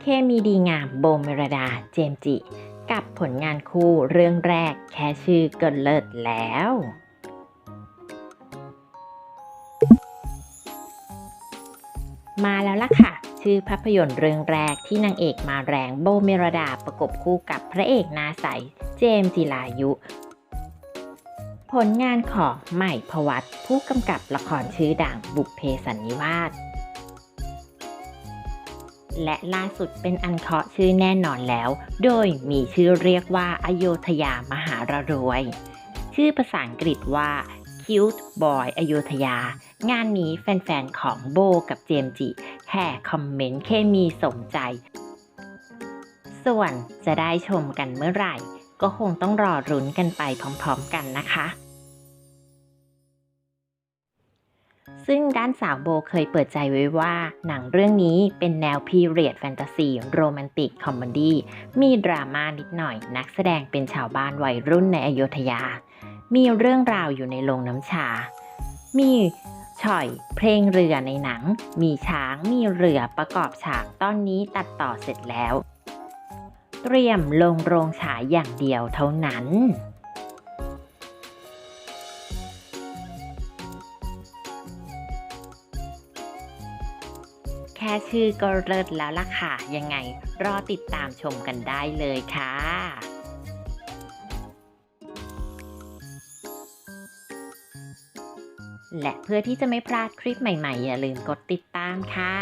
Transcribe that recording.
เคมีดีงามโบเมรดาเจมจิ กับผลงานคู่เรื่องแรกแค่ชื่อก็เลิศแล้ว มาแล้วล่ะค่ะ ชื่อภาพยนตร์เรื่องแรกที่นางเอกมาแรงโบเมรดาประกบคู่กับพระเอกนาใสเจมจิลายุ ผลงานของใหม่พวัตผู้กำกับละครชื่อดังบุพเพสันนิวาสและล่าสุดเป็นอันเคาะชื่อแน่นอนแล้ว โดยมีชื่อเรียกว่าอโยธยามหารรวย ชื่อภาษาอังกฤษว่า Cute Boy อโยธยา งานนี้แฟนๆ ของโบกับเจมจิแห่คอมเมนต์เคมีสมใจ ส่วนจะได้ชมกันเมื่อไหร่ ก็คงต้องรอรุ้นกันไปพร้อมๆกันนะคะ ซึ่งด้านสาวโบเคยเปิดใจไว้ว่า หนังเรื่องนี้เป็นแนวพีเรียดแฟนตาซีโรแมนติกคอมเมดี้มีดราม่านิดหน่อย นักแสดงเป็นชาวบ้านวัยรุ่นในอโยธยา มีเรื่องราวอยู่ในโรงน้ำชา มีฉ่อย เพลงเรือในหนัง มีช้างมีเรือประกอบฉากตอนนี้ตัดต่อเสร็จแล้ว เตรียมลงโรงฉายอย่างเดียวเท่านั้น แค่ชื่อก็เลิศแล้วล่ะค่ะ ยังไงรอติดตามชมกันได้เลยค่ะและเพื่อที่จะไม่พลาดคลิปใหม่ๆ อย่าลืมกดติดตามค่ะ